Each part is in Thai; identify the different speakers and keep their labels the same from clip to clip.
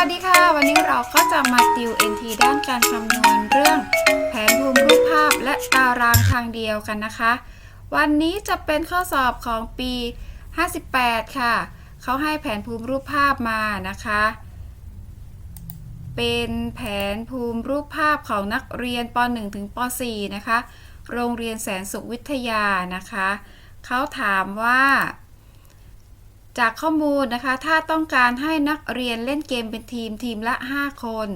Speaker 1: วัสดีค่ะ วันนี้เราก็จะมาติว NT ด้านการคำนวณเรื่องแผนภูมิรูปภาพและตารางทางเดียวกันนะคะ วันนี้จะเป็นข้อสอบของปี 58 ค่ะ เขาให้แผนภูมิรูปภาพมานะคะ เป็นแผนภูมิรูปภาพของนักเรียนป .1 ถึงป .4 นะคะ โรงเรียนแสนสุขวิทยานะคะ เขาถามว่า จากข้อมูลนะคะ ถ้าต้องการให้นักเรียนเล่นเกมเป็นทีมทีมละ 5 คน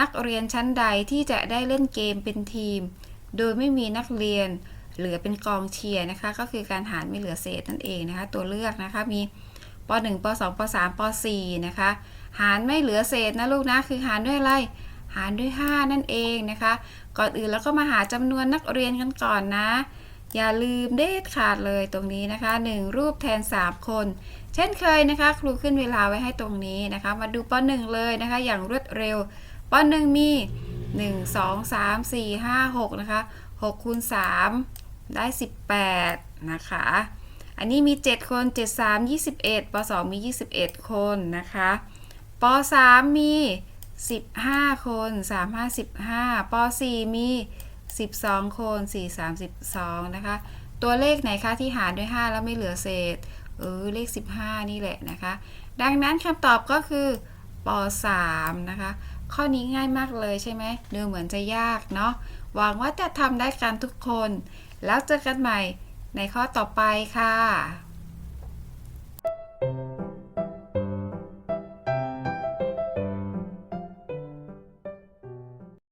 Speaker 1: นักเรียนชั้นใดที่จะได้เล่นเกมเป็นทีม โดยไม่มีนักเรียนเหลือเป็นกองเชียร์นะคะ ก็คือการหารไม่เหลือเศษนั่นเองนะคะ ตัวเลือกนะคะมีป .1 ป .2 ป .3 ป .4 นะคะ หารไม่เหลือเศษนะลูกนะคือหารด้วยอะไร หารด้วย 5 นั่นเองนะคะ ก่อนอื่นเราก็มาหาจำนวนนักเรียนกันก่อนนะ อย่าลืมเด็ดขาดเลยตรงนี้นะคะ 1 รูปแทน 3 คน เช่นเคยนะคะ ครูขึ้นเวลาไว้ให้ตรงนี้นะคะ มาดูป .1 เลยนะคะ อย่างรวดเร็วป .1 มี 1 2 3 4 5 6 นะคะ6คูณ3ได้ 18 นะคะ อันนี้มี 7 คน 7 3 21ป .2 มี 21 คนนะคะป .3 มี 15 คน 3 5 15ป .4 มี 12คน4 32 นะคะ ตัวเลขไหนคะที่หารด้วย 5 แล้วไม่เหลือเศษ เออ เลข 15 นี่แหละนะคะ ดังนั้นคำตอบก็คือป .3 นะคะ ข้อนี้ง่ายมากเลยใช่ไหมดูเหมือนจะยากเนาะ หวังว่าจะทำได้กันทุกคน แล้วเจอกันใหม่ในข้อต่อไปค่ะ